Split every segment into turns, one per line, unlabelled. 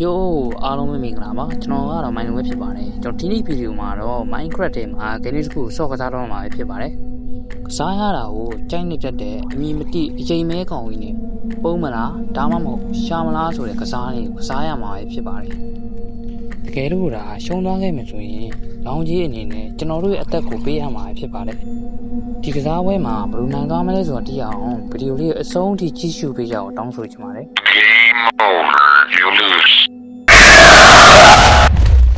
ယိုးအားလုံးပဲမင်္ဂလာပါကျွန်တော်ကတော့မိုင်းလုံးပဲဖြစ်ပါတယ်ကျွန်တော်ဒီနေ့ဗီဒီယိုမှာတော့ Minecraft ထဲမှာ game တစ်ခုကိုဆော့ကစားတော့မှာပဲဖြစ်ပါတယ်ကစားရတာကိုကြိုက်နေတတ်တဲ့အမီမတိအချိန်မဲကောင်ကြီးနဲ့ပုံမလားဒါမှမဟုတ်ရှာမလားဆိုတဲ့ကစားလေးကိုကစားရမှာပဲဖြစ်ပါတယ်တကယ်လို့ဒါရှုံးသွားခဲ့မှဆိုရင်လောင်ကြီးအနေနဲ့ကျွန်တော်တို့ရဲ့အသက်ကိုပေးရမှာဖြစ်ပါတယ်ဒီကစားပွဲမှာဘယ်လိုနိုင်သွားမလဲဆိုတာသိရအောင်ဗီဒီယိုလေးကိုအဆုံးထိကြည့်ရှုပေးကြအောင်တောင်းဆိုချင်ပါတယ်
Game over. You lose.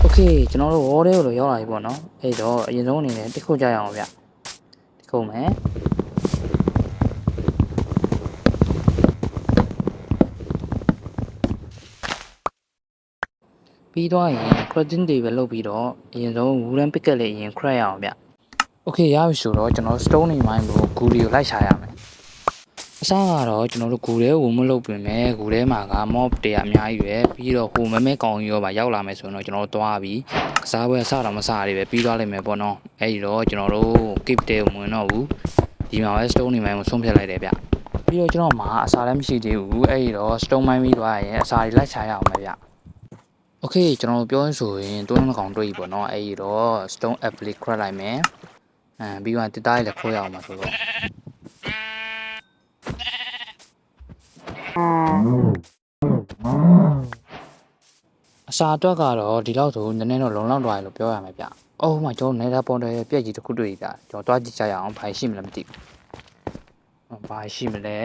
โอเคကျွန်တော်တို့ wall ထဲကိုတော့ရောက်လာပြီပေါ့နော်အဲ့တော့အရင်ဆုံးအနေနဲ့တစ်ခုကြရအောင်ဗျတစ်ခုမယ်ပြီးတော့ရင် crafting table လုပ်ပြီးတော့အရင်ဆုံး wooden picket လေးအရင် craft ရအောင်ဗျโอเคရပြီဆိုတော့ကျွန်တော် stone နေမိုင်းလို့ဂူလီကိုလိုက်ရှာရမယ် ယ်။ အစကတော့ကျွန်တော်တို့ဂူထဲကိုမလုပ်ပြင်မဲ့ဂူထဲမှာက mob တွေအများကြီးပဲပြီးတော့ဟိုမမဲကောင်ကြီးရောပါရောက်လာမယ်ဆိုရင်တော့ကျွန်တော်တို့သွားပြီးကစားပွဲအစတော့မစရသေးပဲပြီးသွားလိမ့်မယ်ပေါ့နော်အဲ့ဒီတော့ကျွန်တော်တို့ keep တဲ့ဝင်တော့ဘူးဒီမှာပဲ stone နေမှန်းကိုဆုံးဖြတ်လိုက်တယ်ဗျပြီးတော့ကျွန်တော်မှာအစာလည်းမရှိသေးဘူးအဲ့ဒီတော့ stone မိုင်းပြီးသွားရင်အစာတွေလိုက်ချရအောင်ပဲဗျ Okay ကျွန်တော်တို့ပြောရင်ဆိုရင်တွန်းကောင်တွေ့ပြီပေါ့နော်အဲ့ဒီတော့ stone apple ခရက်လိုက်မယ်အဲပြီးတော့တစ်သားလေးလည်းခိုးရအောင်ပါဆိုတော့ အစာအတွက်ကတော့ဒီလောက်ဆိုနည်းနည်းတော့လုံလောက်သွားတယ်လို့ပြောရမယ်ဗျ။အော်ဟိုမှာကျွန်တော်နေတာပေါ်တယ်ပြက်ကြီးတစ်ခုတွေ့ပြီဗျ။ကျွန်တော်တွားကြည့်ကြရအောင်ဘာရှိမလဲမသိဘူး။ဘာရှိမလဲ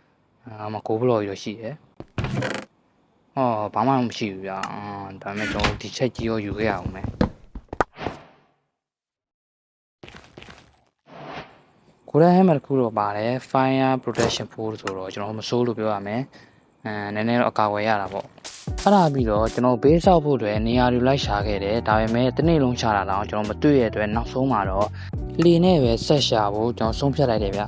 ။အာမကိုဘလော်ကြီးတော့ရှိတယ်။ဟောဘာမှမရှိဘူးဗျ။အာဒါပေမဲ့ကျွန်တော်ဒီချက်ကြီးရောယူခဲ့ရအောင်မယ်။ ကိုရဟဲမတစ်ခုတော့ပါတယ် fire protection food ဆိုတော့ကျွန်တော်မစိုးလို့ပြောရမယ်။အဲနည်းနည်းတော့အကာအကွယ်ရတာပေါ့။အဲ့ဒါပြီးတော့ကျွန်တော်ဘေးဆောက်ဖို့အတွက်နေရာတွေလိုက်ရှာခဲ့တယ်ဒါပေမဲ့တစ်နေ့လုံးရှာတာတော့ကျွန်တော်မတွေ့ရတဲ့အတွက်နောက်ဆုံးမှာတော့လေနဲ့ပဲဆက်ရှာဖို့ကျွန်တော်ဆုံးဖြတ်လိုက်တယ်ဗျ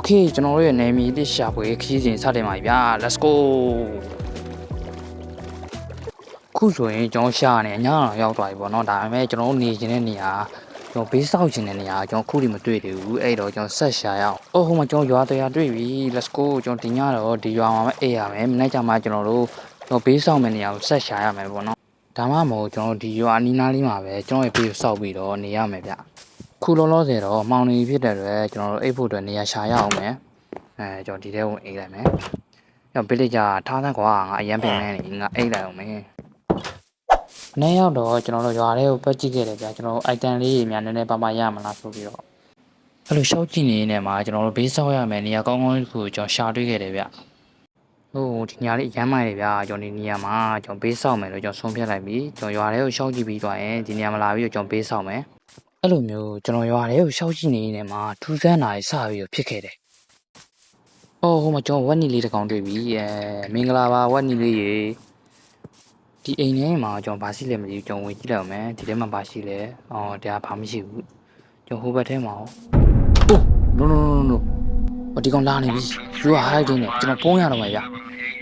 โอเคကျွန်တော်တို့ရဲ့နေမီတစ်ရှာဖွေခရီးစဉ်စတင်ပါပြီဗျာ let's go ခုဆိုရင်ကျွန်တော်ရှာနေညတော့ရောက်သွားပြီပေါ့နော်ဒါပေမဲ့ကျွန်တော်တို့နေခြင်းတဲ့နေရာကျွန်တော်ဘေးဆောက်ခြင်းတဲ့နေရာကျွန်တော်ခုထိမတွေ့သေးဘူးအဲ့တော့ကျွန်တော်ဆက်ရှာရအောင်အော်ဟိုမှာကျွန်တော်ရွာတရားတွေ့ပြီ let's go ကျွန်တော်ဒီညတော့ဒီရွာမှာပဲအေးရမယ်မနေ့ကမှကျွန်တော်တို့ကျွန်တော်ဘေးဆောက်မယ့်နေရာကိုဆက်ရှာရမယ်ပေါ့နော်ဒါမှမဟုတ်ကျွန်တော်ဒီရွာအနီးနားလေးမှာပဲကျွန်တော်ရဲ့ဘေးကိုဆောက်ပြီးတော့နေရမယ်ဗျ ခုလောလောဆယ်တော့မှောင်နေဖြစ်တဲ့အတွက်ကျွန်တော်တို့အိတ်ဖို့အတွက်နေရာရှာရအောင်မယ်အဲကျွန်တော်ဒီထဲဝင်အိတ်လိုက်မယ်ရောဗီလစ်ဂျာထားသန်းကွာငါအရန်ပင်နေနေငါအိတ်လိုက်အောင်မယ်။နေ့ရောက်တော့ကျွန်တော်တို့ရွာထဲကိုပတ်ကြည့်ခဲ့တယ်ဗျာကျွန်တော်တို့ item လေးတွေများနည်းနည်းပါးပါးရမလားဆိုပြီးတော့အဲ့လိုရှောက်ကြည့်နေနေမှာကျွန်တော်တို့ဘေးဆောက်ရမယ်နေရာကောင်းကောင်းတစ်ခုကိုကျွန်တော်ရှာတွေ့ခဲ့တယ်ဗျ။ဟိုဒီနေရာလေးအရမ်းမိုက်တယ်ဗျာကျွန်တော်ဒီနေရာမှာကျွန်တော်ဘေးဆောက်မယ်လို့ကျွန်တော်ဆုံးဖြတ်လိုက်ပြီကျွန်တော်ရွာထဲကိုရှောက်ကြည့်ပြီးသွားရင်ဒီနေရာမှာလာပြီးတော့ကျွန်တော်ဘေးဆောက်မယ်။ အဲ့လိုမျိုးကျွန်တော်ရွာထဲကိုရှောက်ကြည့်နေနေမှာထူးဆန်းတာတွေစပြီးတော့ဖြစ်ခဲ့တယ်။အော်ဟိုမှာကျွန်တော်ဝက်နီလေးတစ်ကောင်တွေ့ပြီအဲမင်္ဂလာပါဝက်နီလေးရေဒီအိမ်ထဲမှာကျွန်တော်ဘာရှိလဲမသိဘူးကျွန်တော်ဝင်ကြည့်လိုက်အောင်မယ်ဒီထဲမှာဘာရှိလဲအော်ဒါဘာမှမရှိဘူးကျွန်တော်ဟိုဘက်ထဲမှာဟို no no no no ဟိုဒီကောင်လာနေပြီ you are hiding နဲ့ကျွန်တော်ပုံးရတော့မှာဗျ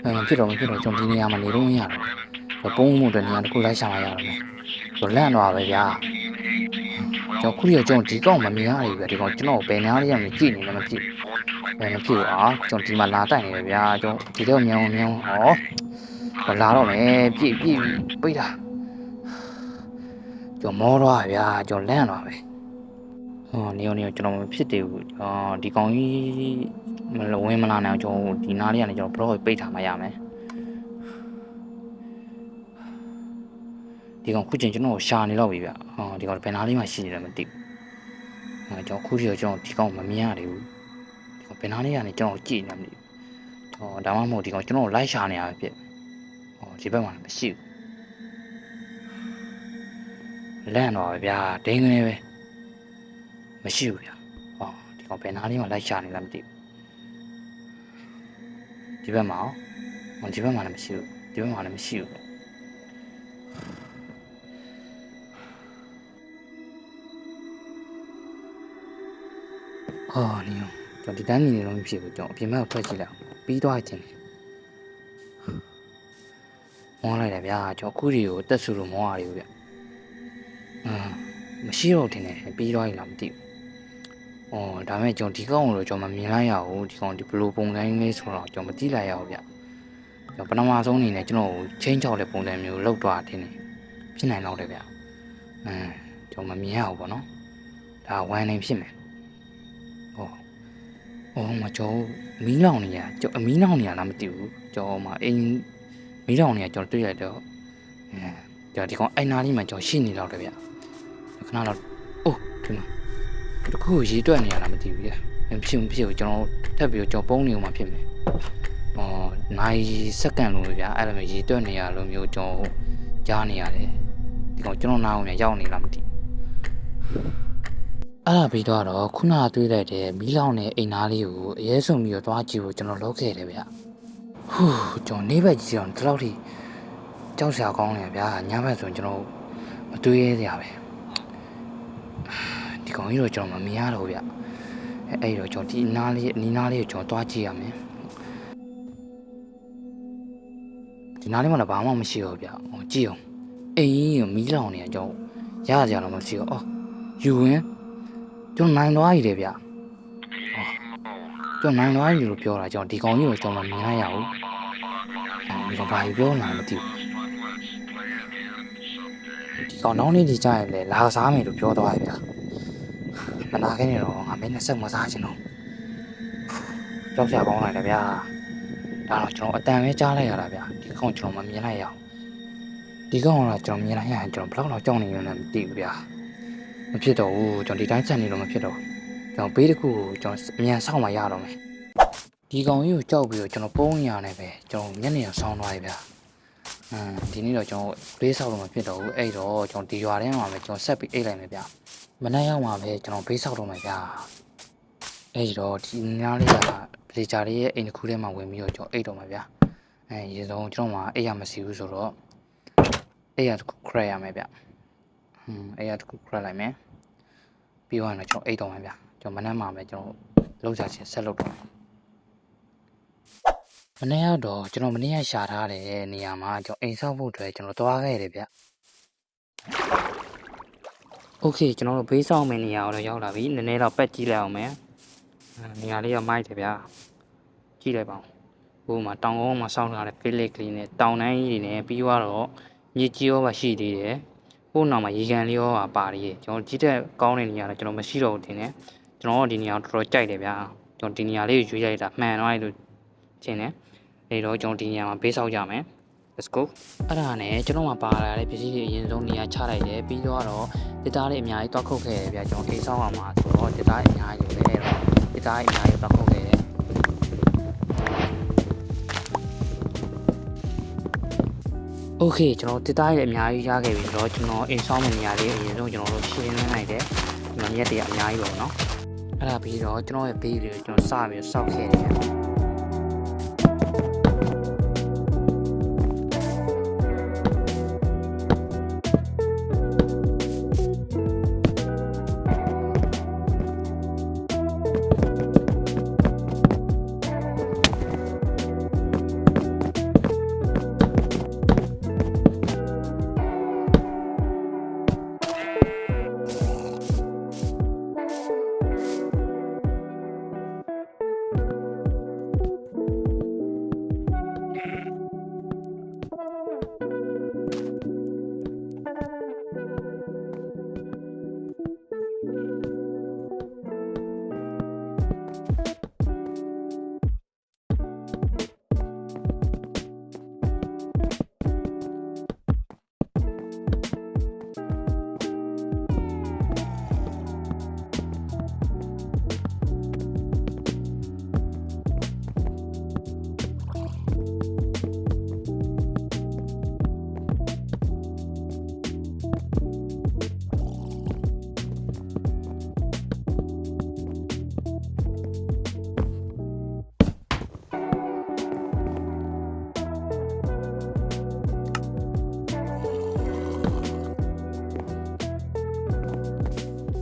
အဲမဖြစ်တော့မဖြစ်တော့ကျွန်တော်ဒီနေရာမှာနေတော့မရတော့ပုံးမှုတဲ့နေရာတစ်ခုလိုက်ရှာလာရတော့မယ်ကျွန်တော်လန့်တော့ပဲဗျာ ကျွန်တော်ခုရကျွန်တော်ဒီကောင်မမြင်ရဘူးဗျဒီကောင်ကျွန်တော်ဘယ်နားလေးရမကြည့်နေလည်းမဖြစ်ဘယ်မဖြစ်อ่ะကျွန်တော်ဒီမှာလာတိုက်နေတယ်ဗျာကျွန်တော်ဒီတော့မြောင်းမြောင်းဟောတော့လာတော့မယ်ပြည့်ပြည့်ပိတ်တာကျွန်တော်မောတော့ဗျာကျွန်တော်လန့်တော့ပဲဟောနေအောင်နေအောင်ကျွန်တော်မဖြစ်သေးဘူးအော်ဒီကောင်ကြီးမလဝင်မလာနိုင်အောင်ကျွန်တော်ဒီနားလေးကနေကျွန်တော်ဘလော့ပိတ်ထားမှရမယ် ဒီကောင်ခုချိန်ကျွန်တော်ရှာနေတော့ပြီဗျဟောဒီကောင်ဘယ်နားလေးမှရှိနေတယ်မသိဘူးဟောကျွန်တော်ခုချိန်ကျွန်တော်ဒီကောင်မမြင်ရသေးဘူးဒီကောင်ဘယ်နားလေးကနေကျွန်တော်ကြည့်နေမှမသိဘူးဟောဒါမှမဟုတ်ဒီကောင်ကျွန်တော်လိုက်ရှာနေရဖြစ်ဟောဒီဘက်မှာလည်းမရှိဘူးလန့်တော့ပဲဗျာဒိန်းကနေပဲမရှိဘူးဗျာဟောဒီကောင်ဘယ်နားလေးမှာလိုက်ရှာနေလားမသိဘူးဒီဘက်မှာရောဟောဒီဘက်မှာလည်းမရှိဘူးဒီဘက်မှာလည်းမရှိဘူး ဟောနေရောကျွန်တော်ဒီတိုင်းနေနေလို့မဖြစ်ဘူးကျွန်တော်အပြင်ဘက်ကိုထွက်ကြည့်လိုက်အောင်ပြီးသွားခြင်းမောလိုက်တယ်ဗျာကျွန်တော်ခုဒီကိုတက်ဆူလို့မောရတယ်ဗျအမ်မရှိတော့တင်တယ်ပြီးတော့ရလားမသိဘူးအော်ဒါမဲ့ကျွန်တော်ဒီကောင်ကိုတော့ကျွန်တော်မမြင်လိုက်ရဘူးဒီကောင်ဒီဘလိုပုံစံလေးဆိုတော့ကျွန်တော်မသိလိုက်ရဘူးဗျကျွန်တော်ပထမဆုံးအနေနဲ့ကျွန်တော်ကိုချင်းချောက်တဲ့ပုံစံမျိုးလောက်သွားတင်တယ်ဖြစ်နိုင်တော့တယ်ဗျအမ်ကျွန်တော်မမြင်ရဘူးပေါ့နော်ဒါဝမ်းနေဖြစ်မယ်ဟော အော်မကျွန်တော်မီးလောင်နေရကျွန်တော်အမီးလောင်နေရလားမသိဘူးကျွန်တော်မှအိမ်မီးတောင်နေကကျွန်တော်တွေ့ရတော့အဲကျွန်တော်ဒီကောင်အိုင်နာလေးမှာကျွန်တော်ရှိနေတော့တယ်ဗျခဏတော့အိုးဒီမှာတခုကိုရေးတွက်နေရတာမသိဘူးဗျမဖြစ်ဘူးဖြစ်ဘူးကျွန်တော်ထပ်ပြီးတော့ကျွန်တော်ပုံးနေဦးမှာဖြစ်မယ်ဟောနိုင်စက္ကန့်လို့ဗျအဲ့လိုမျိုးရေးတွက်နေရလို့မျိုးကျွန်တော်ကြားနေရတယ်ဒီကောင်ကျွန်တော်နားအောင်ရရောက်နေလားမသိဘူး အဲ့ဒါပြီးတော့ခုနတွေ့လိုက်တဲ့မီးလောင်တဲ့အိမ်သားလေးကိုအရေးဆုံးပြီးတော့တွားကြည့်ဖို့ကျွန်တော်လုပ်ခဲ့တယ်ဗျဟူးကျွန်တော်နေဘက်ကြီးတော့ဒီလောက်ထိကြောက်စရာကောင်းတယ်ဗျာညဘက်ဆိုရင်ကျွန်တော်မတွေးရစရာပဲဒီကောင်ကြီးတော့ကျွန်တော်မမြင်ရတော့ဗျအဲအဲ့တော့ကျွန်တော်ဒီနားလေးအနီးနားလေးကိုကျွန်တော်တွားကြည့်ရမယ်ဒီနားလေးမှာတော့ဘာမှမရှိတော့ဗျဟိုကြည့်အောင်အိမ်ကြီးကိုမီးလောင်နေကြကျွန်တော်ရရကြတော့မရှိတော့အော်ယူဝင် ကျွန်တော်နိုင်သွားပြီလေဗျအော်ကျွန်တော်နိုင်သွားပြီလို့ပြောတာကျွန်တော်ဒီကောင်ကြီးကိုကျွန်တော်မမြင်လိုက်ရဘူးဒီတော့ဘာပြောလာမသိဘူးဒီကောင်နောင်းလေးဒီကြရင်လေလာစားမယ်လို့ပြောသွားရဗျာမနာခဲ့နေတော့ငါမင်းနဲ့ဆက်မစားချင်တော့ကြောက်စရာကောင်းလိုက်တယ်ဗျာဒါတော့ကျွန်တော်အတန်ပဲကြားလိုက်ရတာဗျာဒီကောင်ကျွန်တော်မမြင်လိုက်ရအောင်ဒီကောင်ကတော့ကျွန်တော်မြင်လိုက်ရရင်ကျွန်တော်ဘယ်တော့ကြောက်နေရလဲမသိဘူးဗျာ မဖြစ်တော့ဘူးကျွန်တော်ဒီတိုင်းဆက်နေလို့မဖြစ်တော့ကျွန်တော်ဘေးတစ်ခုကိုကျွန်တော်အမြန်ဆောက်မှရတော့မယ်ဒီကောင်ကြီးကိုကြောက်ပြီးတော့ကျွန်တော်ပုံးရနေပဲကျွန်တော်မျက်နှာဆောင်းသွားပြီဗျာ။အမ်ဒီနေ့တော့ကျွန်တော်ဘေးဆောက်တော့မဖြစ်တော့ဘူးအဲ့တော့ကျွန်တော်ဒီရွာထဲမှာပဲကျွန်တော်ဆက်ပြီးအိတ်လိုက်မယ်ဗျာ။မနေ့ရောက်မှာပဲကျွန်တော်ဘေးဆောက်တော့မယ်ဗျာ။အဲ့ဒီတော့ဒီနားလေးကဗလေချာလေးရဲ့အိမ်တစ်ခုထဲမှာဝင်ပြီးတော့ကျွန်တော်အိတ်တော့မယ်ဗျာ။အဲရေဆုံးကျွန်တော်မှအိတ်ရမရှိဘူးဆိုတော့အိတ်ရတစ်ခုခရက်ရမယ်ဗျ။ ဟွန်းအိတ်ရတစ်ခုခရက်လိုက်မယ်။ပြီးတော့ကျွန်တော်အိတ်တော့မယ်ဗျာ။ကျွန်တော်မနေ့မှပဲကျွန်တော်လောက်ချချင်းဆက်လုပ်တော့မယ်မနေ့ကတော့ကျွန်တော်မနေ့ကရှာထားတဲ့နေရာမှာကျွန်တော်အိမ်ဆောက်ဖို့အတွက်ကျွန်တော်သွားခဲ့ရတယ်ဗျ။ Okay ကျွန်တော်တို့ဘေးဆောက်မယ့်နေရာကိုတော့ရောက်လာပြီ။နည်းနည်းတော့ပက်ကြည့်လိုက်အောင်မယ်။အဲနေရာလေးကမိုက်တယ်ဗျာ။ကြည့်လိုက်ပါဦး။ဟိုမှာတောင်ကုန်းမှာဆောက်ထားတဲ့ village ကလေးနဲ့တောင်တန်းကြီးတွေနဲ့ပြီးတော့မြေကြီးရောပါရှိသေးတယ်။ ဟိုနောက်မှာရေကန်လေးရောပါပါသေးတယ်။ကျွန်တော်ကြည့်တဲ့ကောင်းတဲ့နေရာတော့ကျွန်တော်မရှိတော့ဘူးတင်တယ်။ကျွန်တော်တို့ဒီနေရာကိုတော်တော်ကြိုက်တယ်ဗျာ။ကျွန်တော်ဒီနေရာလေးကိုရွေးလိုက်တာမှန်တော့အဲ့လိုရှင်းတယ်။အဲ့တော့ကျွန်တော်ဒီနေရာမှာဘေးဆောက်ကြမယ် let's go အဲ့ဒါနဲ့ကျွန်တော်မှပါလာတဲ့ပစ္စည်းတွေအရင်ဆုံးနေရာချလိုက်တယ်ပြီးတော့တော့တစ်သားလေးအများကြီးတွားခုတ်ခဲ့တယ်ဗျာကျွန်တော်အိမ်ဆောက်ရမှာဆိုတော့တစ်သားအများကြီးပဲအဲ့တော့တစ်သားအများကြီးတွားခု တ်ခဲ့တယ် Okay ကျွန်တော်တစ်သားရဲ့အများကြီးရခဲ့ပြီဆိုတော့ကျွန်တော်အိမ်ဆောက်မယ့်နေရာလေးအရင်ဆုံးကျွန်တော်တို့ရှင်းလင်းလိုက်တယ်ကျွန်တော်မြက်တွေအများကြီးပေါ့နော်အဲ့ဒါပြီးတော့ကျွန်တော်ရဲ့ဘေးတွေကိုကျွန်တော်စပြီးဆောက်ခဲ့တယ်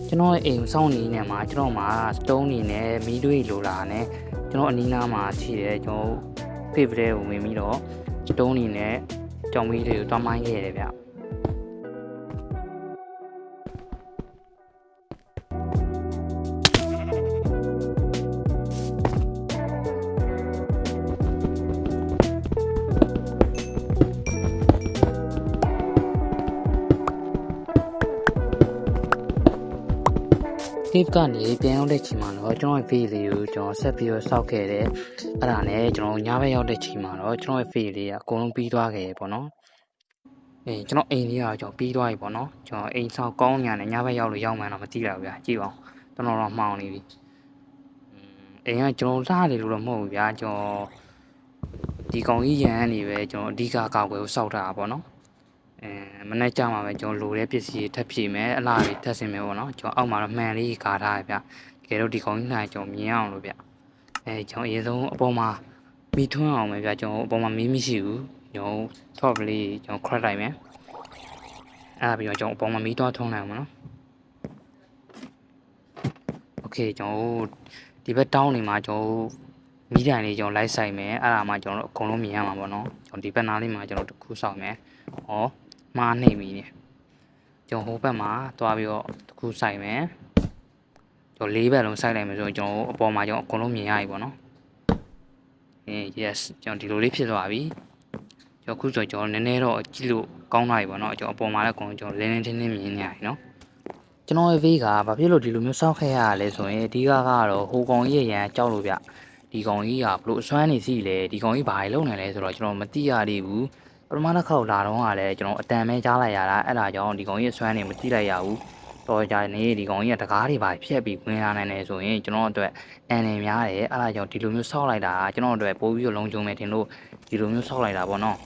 ကျွန်တော်ရဲ့အိမ်စောင့်နေနေမှာကျွန်တော်မှာစတုံးနေနဲ့မီးတွေလိုလာနဲ့ကျွန်တော်အနီးနားမှာရှိတယ်ကျွန်တော်ဖေ့ဖရဲကိုဝင်ပြီးတော့စတုံးနေနဲ့ကြောင်မီးလေးကိုတွားမိုင်းခဲ့ရတယ်ဗျ ဒီကနေပြန်ရောက်တဲ့ချိန်မှာတော့ကျွန်တော်ရဲ့ feed လေးကိုကျွန်တော်ဆက်ပြီးတော့စောက်ခဲ့တယ်။အဲ့ဒါနဲ့ကျွန်တော်ညဘက်ရောက်တဲ့ချိန်မှာတော့ကျွန်တော်ရဲ့ feed လေးကအကုန်လုံးပြီးသွားခဲ့ရပေါ့နော်။အေးကျွန်တော်အိမ်လေးကတော့ကျွန်တော်ပြီးသွားပြီပေါ့နော်။ကျွန်တော်အိမ်ဆောက်ကောင်းညာနဲ့ညဘက်ရောက်လို့ရောက်မှန်းတော့မသိတော့ဘူးဗျာ။ကြည့်ပါဦး။ကျွန်တော်တော့မှောင်နေပြီ။อืมအိမ်ကကျွန်တော်လှတယ်လို့တော့မဟုတ်ဘူးဗျာ။ကျွန်တော်ဒီကောင်ကြီးရန်ကနေပဲကျွန်တော်အဓိကကောက်ွယ်ကိုစောက်ထားတာပေါ့နော်။ အဲမနေ့ကျမှပဲကျွန်တော်လိုတဲ့ပစ္စည်းထပ်ဖြည့်မယ်အလားလေးထပ်ဆင်မယ်ပေါ့နော်ကျွန်တော်အောက်မှာတော့မှန်လေးကာထားရဗျတကယ်တော့ဒီကောင်းကြီးနှာကျွန်တော်မြင်အောင်လို့ဗျအဲကျွန်တော်အရင်ဆုံးအပေါ်မှာမိထွန်းအောင်ပဲဗျကျွန်တော်အပေါ်မှာမီးမရှိဘူးကျွန်တော် top လေးကျွန်တော် crack လိုက်မယ်အဲ့ဒါပြီးတော့ကျွန်တော်အပေါ်မှာမီးသွားထွန်းလိုက်အောင်ပေါ့နော် okay ကျွန်တော်ဒီဘက်တောင်းနေမှာကျွန်တော်မိတိုင်လေးကျွန်တော်လိုက်ဆိုင်မယ်အဲ့ဒါမှကျွန်တော်တို့အကုန်လုံးမြင်ရမှာပေါ့နော်ကျွန်တော်ဒီဘက်နားလေးမှာကျွန်တော်တခုဆောင်မယ်ဟော မှားနေပြီကျွန်တော်ဟိုဘက်မှာသွားပြီးတော့တခုဆိုင်မယ်ကျွန်တော်လေးဘက်လုံးဆိုင်လိုက်မယ်ဆိုတော့ကျွန်တော်အပေါ်မှာကျွန်တော်အကုန်လုံးမြင်ရပြီပေါ့နော်အင်း yes ကျွန်တော်ဒီလိုလေးဖြစ်သွားပြီကျွန်တော်ခုဆိုကျွန်တော်နည်းနည်းတော့ကြည့်လို့ကောင်းလာပြီပေါ့နော်ကျွန်တော်အပေါ်မှာလည်းအကုန်လုံးကျွန်တော်လင်းလင်းထင်းထင်းမြင်နေရပြီနော်ကျွန်တော်ရဲ့ V ကဘာဖြစ်လို့ဒီလိုမျိုးစောင့်ခဲ့ရလဲဆိုရင်အဓိကကတော့ဟိုကောင်ကြီးရဲ့ရန်ကြောက်လို့ဗျဒီကောင်ကြီးကဘလို့အစွမ်းနေစီလဲဒီကောင်ကြီးဘာတွေလုပ်နေလဲဆိုတော့ကျွန်တော်မသိရသေးဘူး ပထမတစ်ခေါက်လာတော့ကလည်းကျွန်တော်အတန်ပဲကြားလိုက်ရတာအဲ့ဒါကြောင့်ဒီကောင်ကြီးရဲ့ဆွမ်းနေမကြည့်လိုက်ရဘူးတော်ကြနေဒီကောင်ကြီးကတကားတွေပါဖြက်ပြီးဝင်လာနိုင်တယ်ဆိုရင်ကျွန်တော်အတွက်အန်နေများတယ်အဲ့ဒါကြောင့်ဒီလိုမျိုးဆောက်လိုက်တာကျွန်တော်အတွက်ပို့ပြီးတော့လုံးကျုံမယ်တင်လို့ဒီလိုမျိုးဆောက်လိုက်တာပေါ့နော်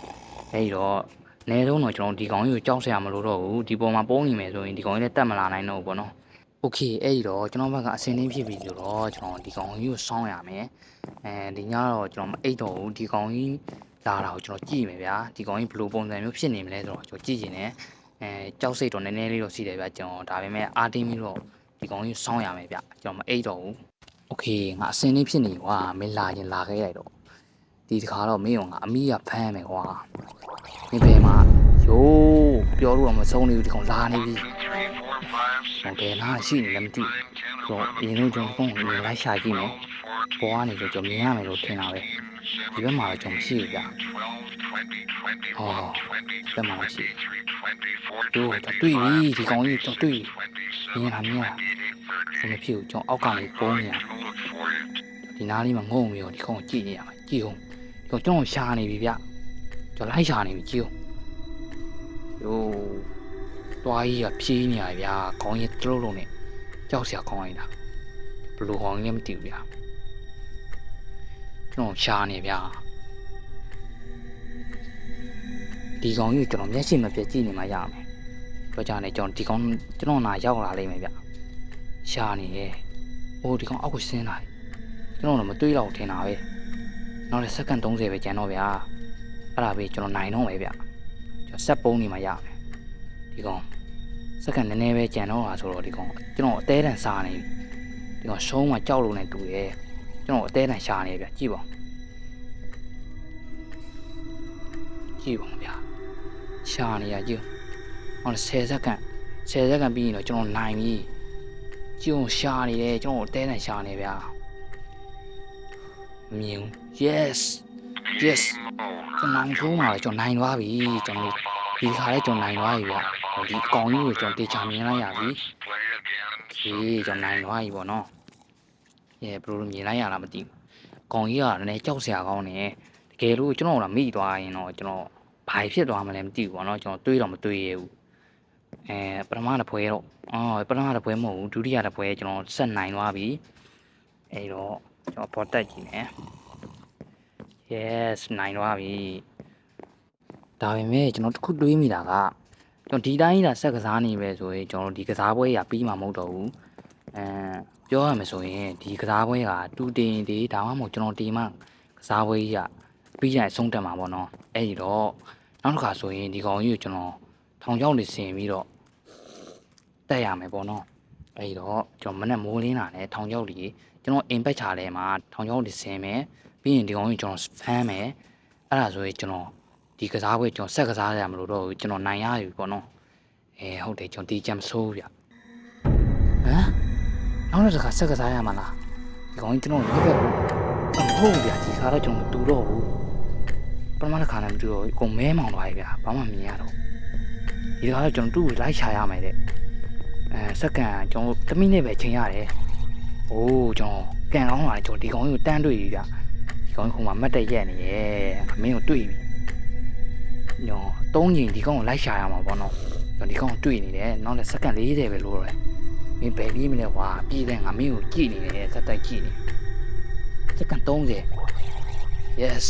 အဲ့ဒီတော့အနည်းဆုံးတော့ကျွန်တော်ဒီကောင်ကြီးကိုကြောက်စရာမလိုတော့ဘူးဒီပေါ်မှာပုံနေမယ်ဆိုရင်ဒီကောင်ကြီးလည်းတက်မလာနိုင်တော့ဘူးပေါ့နော်โอเคအဲ့ဒီတော့ကျွန်တော်ဘက်ကအစင်းလေးဖြစ်ပြီဆိုတော့ကျွန်တော်ဒီကောင်ကြီးကိုစောင်းရမယ်အဲဒီညတော့ကျွန်တော်မအိတ်တော့ဘူးဒီကောင်ကြီး လာတာကိုကျွန်တော်ကြည့်မယ်ဗျာဒီကောင်ကြီးဘယ်လိုပုံစံမျိုးဖြစ်နေမလဲဆိုတော့ကျွန်တော်ကြည့်နေတယ်အဲကြောက်စိတ်တော့နည်းနည်းလေးတော့ရှိတယ်ဗျာကျွန်တော်ဒါပေမဲ့အာတင်းပြီးတော့ဒီကောင်ကြီးစောင်းရမယ်ဗျာကျွန်တော်မအိတ်တော့ဘူးโอเคငါအစင်းလေးဖြစ်နေကွာမင်းလာရင်လာခဲ့လိုက်တော့ဒီတခါတော့မင်းကငါအမိကဖမ်းမယ်ကွာမင်းဘယ်မှာယိုးပြောလို့တော့မဆုံးနေဘူးဒီကောင်လာနေပြီဟိုတယ်နာရှိနေလည်းမသိဘူးကျွန်တော်အရင်ဆုံးကျွန်တော်ဖုန်းကိုလိုက်ရှာကြည့်မယ်ပေါ်ကနေဆိုကျွန်တော်မြင်ရမယ်လို့ထင်တာပဲ ဒီဘက်မှာတော့ကျွန်တော်မရှိဘူးဗျာ
ဟောဘယ်မှာရှိ
တို့တွေ့ပြီဒီကောင်ကြီးတော့တွေ့မြင်လာမြင်လာဘယ်မဖြစ်ဘူးကျွန်တော်အောက်ကနေပုံးနေရဒီနားလေးမှာငုံပြီးတော့ဒီကောင်ကိုကြည့်နေရမှာကြည့်အောင်ဒီကောင်ကျွန်တော်ရှာနေပြီဗျကျွန်တော်လိုက်ရှာနေပြီကြည့်အောင်ယိုးတွားကြီးကဖြီးနေရဗျာခေါင်းကြီးတလုံးလုံးနဲ့ကြောက်စရာခေါင်းလိုက်တာဘလူခေါင်းကြီးလည်းမသိဘူးဗျာ ကျွန်တော်ရှာနေဗျာဒီကောင်ကြီးကိုကျွန်တော်မျက်စိမပြတ်ကြည့်နေမှရမယ်တော့ကြာနေကျွန်တော်ဒီကောင်ကျွန်တော်နာရောက်လာလိမ့်မယ်ဗျရှာနေရဲ့ဟိုဒီကောင်အောက်ကိုဆင်းလာတယ်ကျွန်တော်တော့မတွေးတော့ထင်တာပဲနောက်လည်းစက္ကန့်30ပဲကျန်တော့ဗျာအဲ့ဒါပဲကျွန်တော်နိုင်တော့မယ်ဗျကျွန်တော်ဆက်ပုံးနေမှရမယ်ဒီကောင်စက္ကန့်နည်းနည်းပဲကျန်တော့တာဆိုတော့ဒီကောင်ကျွန်တော်အသေးတန်စားနေပြီဒီကောင်ရှုံးမှကြောက်လို့နေတူရဲ့ ကျွန်တော်အသေးတန်ရှာနေဗျကြည့်ပါဦးကြည့်ပါဦးဗျာရှာနေရကြည့်ဟော10စက္ကန့်10စက္ကန့်ပြီးရင်တော့ကျွန်တော်နိုင်ပြီကျုံရှာနေတယ်ကျွန်တော်တဲတန်ရှာနေဗျာမမြင်ဘူး yes yes ကျွန်တော်နိုင်ထိုးမှာကျွန်တော်နိုင်သွားပြီကျွန်တော်ဒီခါလေးကျွန်တော်နိုင်သွားပြီဗျာဟိုဒီအကောင်ကြီးကိုကျွန်တော်တေချာမြင်လိုက်ရပြီဒီကျွန်တော်နိုင်သွားပြီပေါ့နော် ရဲ့ဘယ်လိုမြင်လိုက်ရလားမသိဘူးအကောင်ကြီးကလည်းကြောက်စရာကောင်းတယ်တကယ်လို့ကျွန်တော်ကမိသွားရင်တော့ကျွန်တော်ဘာဖြစ်သွားမှလည်းမသိဘူးပေါ့နော်ကျွန်တော်တွေးတော့မတွေးရဘူးအဲပထမတစ်ပွဲတော့အော်ပထမတစ်ပွဲမဟုတ်ဘူးဒုတိယတစ်ပွဲကျွန်တော်ဆက်နိုင်သွားပြီအဲတော့ကျွန်တော်ပေါ်တက်ကြည့်မယ် yes နိုင်သွားပြီဒါပေမဲ့ကျွန်တော်တစ်ခုတွေးမိတာကကျွန်တော်ဒီတိုင်းသာဆက်ကစားနေပဲဆိုရင်ကျွန်တော်ဒီကစားပွဲကြီးပြီးမှာမဟုတ်တော့ဘူးအဲ ပြောရမယ်ဆိုရင်ဒီကစားပွဲကတူတင်ဒီဒါမှမဟုတ်ကျွန်တော်ဒီမှကစားပွဲကြီးကပြီးရင်ဆုံးတက်မှာပေါ့နော်အဲ့ဒီတော့နောက်တစ်ခါဆိုရင်ဒီကောင်ကြီးကိုကျွန်တော်ထောင်ချောင်းနေဆင်ပြီးတော့တက်ရမယ်ပေါ့နော်အဲဒီတော့ကျွန်တော်မနဲ့မိုးလင်းတာနဲ့ထောင်ချောင်းကြီးကျွန်တော်အိမ်ပက်ချာထဲမှာထောင်ချောင်းနေဆင်မယ်ပြီးရင်ဒီကောင်ကြီးကျွန်တော်ဖမ်းမယ်အဲ့ဒါဆိုရင်ကျွန်တော်ဒီဒီကစားပွဲကျွန်တော်ဆက်ကစားရမလို့တော့ဘူးကျွန်တော်နိုင်ရပြီပေါ့နော်အဲဟုတ်တယ်ကျွန်တော်ဒီကြမ်းဆိုးဗျဟမ် နောက်တစ်ခါဆက်ကစားရမှာလားဒီကောင်ကြီးကျွန်တော်ရက်ပဲအမဟုတ်ဗျဒီခါတော့ကျွန်တော်မတူတော့ဘူးပထမတစ်ခါလည်းမတူတော့ဘူးအကုန်မဲမောင်သွားပြီဗျဘာမှမမြင်ရတော့ဒီခါတော့ကျွန်တော်သူ့ကိုလိုက်ရှာရမယ်တဲ့အဲစက္ကန့်ကျွန်တော်တစ်မိနစ်ပဲချိန်ရတယ်အိုးကျွန်တော်ကန်ကောင်းလာတယ်ကျွန်တော်ဒီကောင်ကြီးကိုတန်းတွေ့ပြီဗျဒီကောင်ကြီးခုမှမတ်တက်ရက်နေရဲ့မင်းကိုတွေ့ပြီညောသုံးချိန်ဒီကောင်ကိုလိုက်ရှာရမှာပေါ့နော်ညောဒီကောင်ကိုတွေ့နေတယ်နောက်လည်းစက္ကန့်40ပဲလို့ရတယ် မင်းဘယ်ပြီးမလဲကွာပြည်တဲ့ငါမင်းကိုကြည့်နေတယ်စက်တိုက်ကြည့်နေစက္ကန့်30 yes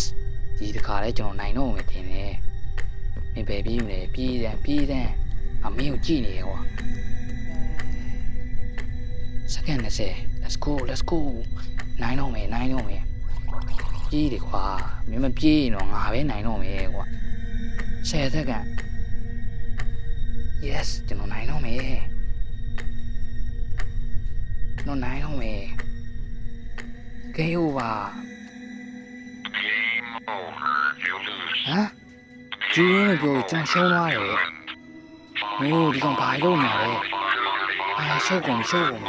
ဒီတခါလဲကျွန်တော်နိုင်တော့မယ်ထင်တယ်မင်းဘယ်ပြီးမလဲပြည်တဲ့ပြည်တဲ့ငါမင်းကိုကြည့်နေတယ်ကွာစက္ကန့်20 let's go let's go နိုင်တော့မယ်နိုင်တော့မယ်ပြေးတယ်ကွာမင်းမပြေးရင်တော့ငါပဲနိုင်တော့မယ်ကွာဆယ်သက်က yes ကျွန်တော်နိုင်တော့မယ် ကျွန်တော်နိုင်တော့မယ် game over
Game over. You lose.
ဟမ်ဂျူရင်းကိုပြောကျွန်တော်ရှုံးသွားတယ်ဟိုဒီကောင်ဘာလို့နေရလဲအာရှုပ်ကုန်ရှုပ်ကုန်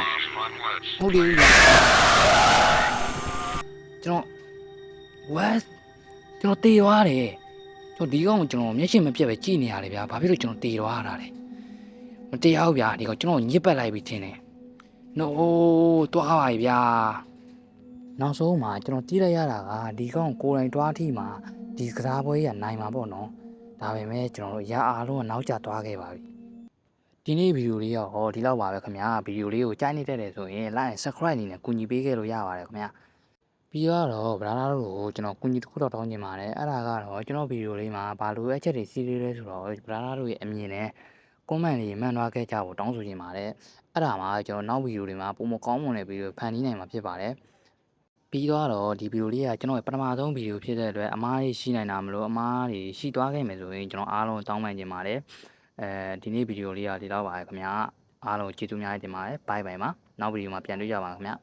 ဟုတ်တယ်ကျွန်တော် what ကျွန်တော်တေသွားတယ်ကျွန်တော်ဒီကောင်ကိုကျွန်တော်မျက်ရှင်မပြတ်ပဲကြည့်နေရတယ်ဗျာဘာဖြစ်လို့ကျွန်တော်တေသွားရတာလဲမတရားဘူးဗျာဒီကောင်ကျွန်တော်ညစ်ပတ်လိုက်ပြီထင်တယ် no တွားပါပြီဗျာနောက်ဆုံးမှာကျွန်တော်တီးလိုက်ရတာကဒီကောင်ကိုယ်တိုင်တွားထိမှာဒီကစားပွဲကြီးကနိုင်မှာပေါ့နော်ဒါပေမဲ့ကျွန်တော်တို့ရအားလုံးကနောက်ကျသွားခဲ့ပါပြီဒီနေ့ဗီဒီယိုလေးရောဟောဒီလောက်ပါပဲခင်ဗျာဗီဒီယိုလေးကိုကြိုက်နေတတ်တယ်ဆိုရင် like subscribe အနေနဲ့ကူညီပေးခဲ့လို့ရပါတယ်ခင်ဗျာပြီးတော့ဗလာလာတို့ကိုကျွန်တော်ကူညီတစ်ခုတော့တောင်းချင်ပါတယ်အဲ့ဒါကတော့ကျွန်တော်ဗီဒီယိုလေးမှာဘာလို့အချက်တွေစီးလေးလဲဆိုတော့ဗလာလာတို့ရဲ့အမြင်နဲ့ comment တွေမှန်သွားခဲ့ကြဖို့တောင်းဆိုချင်ပါတယ်အဲ့ဒါမှကျွန်တော်နောက်ဗီဒီယိုတွေမှာပုံမကောင်းမွန်တဲ့ဗီဒီယိုဖန်တီးနိုင်မှာဖြစ်ပါတယ်ပြီးတော့ဒီဗီဒီယိုလေးကကျွန်တော်ရဲ့ပထမဆုံးဗီဒီယိုဖြစ်တဲ့အတွက်အမားကြီးရှိနိုင်တာမလို့အမားကြီးရှိသွားခဲ့မယ်ဆိုရင်ကျွန်တော်အားလုံးတောင်းပန်ချင်ပါတယ်အဲဒီနေ့ဗီဒီယိုလေးကဒီတော့ပါပဲခင်ဗျာအားလုံးကျေးဇူးများတင်ပါတယ်ဘိုင်ဘိုင်ပါနောက်ဗီဒီယိုမှာပြန်တွေ့ကြပါမယ်ခင်ဗျာ